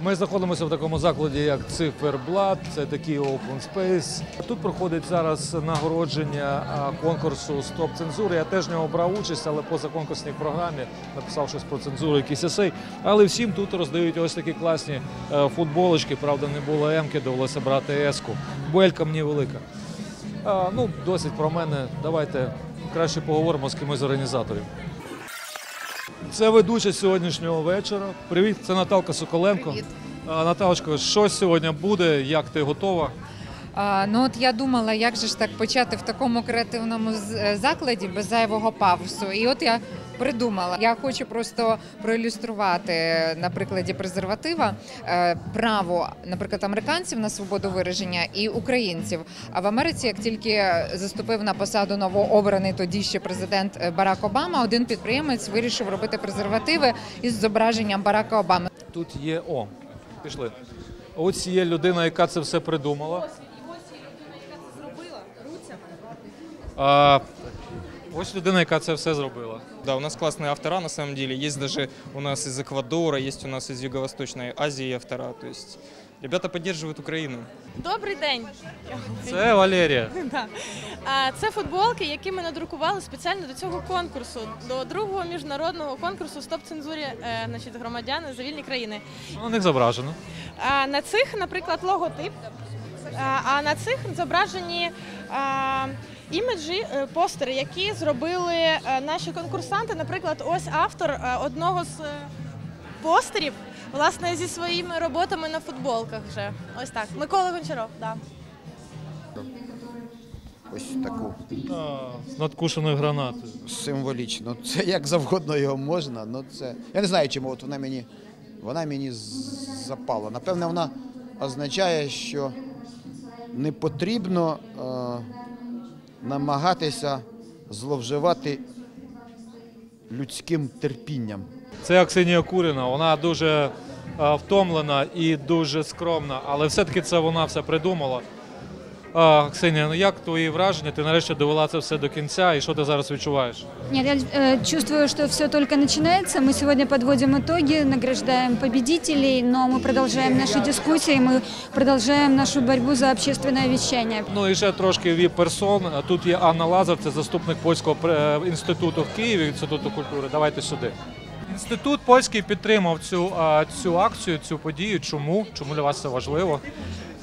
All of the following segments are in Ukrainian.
Ми знаходимося в такому закладі, як Циферблат, це такий open space. Тут проходить зараз нагородження конкурсу Стоп цензури. Я теж в нього брав участь, але поза конкурсній програмі написав щось про цензуру, якийсь есей. Але всім тут роздають ось такі класні е, футболочки. Правда, не було М-ки, довелося брати еску. Бо Елька мені велика. Ну, досить про мене. Давайте краще поговоримо з кимось з організаторів. Це ведуча сьогоднішнього вечора. Привіт, це Наталка Соколенко. Привіт. Наталочко, що сьогодні буде? Як ти готова? Ну от я думала, як же ж так почати в такому креативному е, закладі без зайвого пафосу. І от я придумала. Я хочу просто проілюструвати на прикладі презерватива е, право, наприклад, американців на свободу вираження і українців. А в Америці, як тільки заступив на посаду новообраний тоді ще президент е, Барак Обама, один підприємець вирішив робити презервативи із зображенням Барака Обами. Тут є о, пішли. Ось є людина, яка це все придумала. А, ось людина, яка це все зробила. Да, у нас классные автора на самом деле. Есть даже у нас из Эквадора, есть у нас из Юго-Восточной Азии автора. То есть ребята поддерживают Украину. Добрий день. Це Валерія. Да. А, Це футболки, які ми надрукували спеціально до цього конкурсу, до другого міжнародного конкурсу Стоп цензурі е, значить, громадяни за вільні країни. На них зображено. А на цих, наприклад, логотип, а, а на цих зображені а, іміджі, е, постери, які зробили е, наші конкурсанти. Наприклад, ось автор е, одного з постерів, власне, зі своїми роботами на футболках вже. Ось так. Микола Гончаров, да. Ось таку з надкушеною гранатою. символічну. Це як завгодно його можна. Ну це я не знаю, чому от вона мені вона мені запала. Напевне, вона означає, що не потрібно е, намагатися зловживати людським терпінням. Це Аксинія Куріна. Вона дуже втомлена і дуже скромна, але все-таки це вона все придумала. А, Ксенія, ну як твої враження? Ти нарешті довела це все до кінця, і що ти зараз відчуваєш? Нет, я э, чувствую, что все только начинается. Мы сегодня подводим итоги, награждаем победителей, но мы продолжаем наши дискуссии, мы продолжаем нашу борьбу за общественное вещание. Ну і ще трошки віп персон. А Тут є Анна Лазар, це заступник польського пре- інституту в Києві, інституту культури. Давайте сюди. Інститут польський підтримав цю, а, цю акцію, цю подію. Чому? Чому для вас це важливо?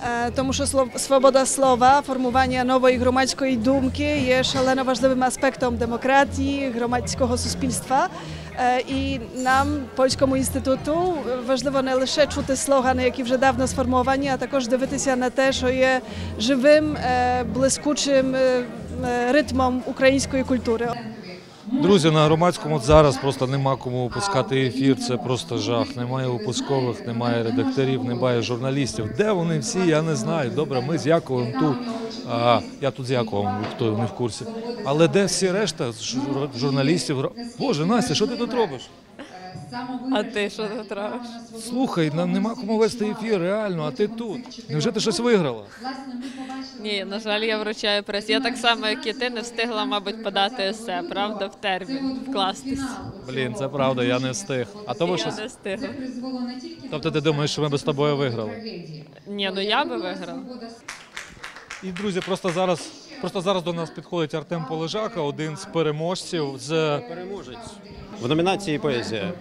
Е, Тому що свобода слова, формування нової громадської думки є шалено важливим аспектом демократії, громадського суспільства. Е, І нам, польському інституту, важливо не лише чути слогани, які вже давно сформовані, а також дивитися на те, що є живим, е, блискучим ритмом української культури. Друзі, на громадському зараз просто нема кому випускати ефір. Це просто жах. Немає випускових, немає редакторів, немає журналістів. Де вони всі? Я не знаю. Добре, ми з Яковом тут. А, я тут з Яковом, хто не в курсі. Але де всі решта жур- журналістів? Боже, Настя, що ти тут робиш? А ти що тут робиш? Слухай, нам нема кому вести ефір, реально, а ти тут. Невже ти щось виграла? Ні, на жаль, я вручаю прес. Я так само, як і ти, не встигла, мабуть, подати есе, правда, в термін вкластись. Блін, це правда, я не встиг. А то ви Я не встигла. Тобто ти думаєш, що ми би з тобою виграли? Ні, ну я би виграла. І друзі, просто зараз, просто зараз до нас підходить Артем Полежака, один з переможців з переможець В номінації «Поэзия».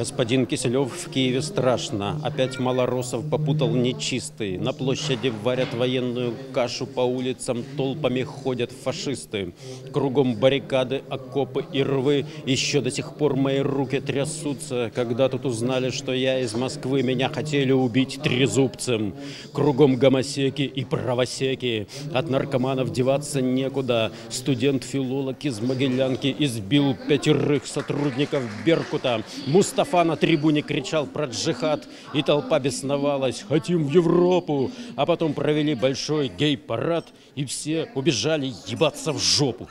Господин Киселев в Киеве страшно. Опять малоросов попутал нечистый. На площади варят военную кашу, по улицам толпами ходят фашисты. Кругом баррикады, окопы и рвы. Еще до сих пор мои руки трясутся. Когда тут узнали, что я из Москвы, меня хотели убить трезубцем. Кругом гомосеки и правосеки. От наркоманов деваться некуда. Студент-филолог из Могилянки избил пятерых сотрудников Беркута. Мустафа на трибуне кричал про джихад, и толпа бесновалась «Хотим в Европу!» А потом провели большой гей-парад, и все убежали ебаться в жопу.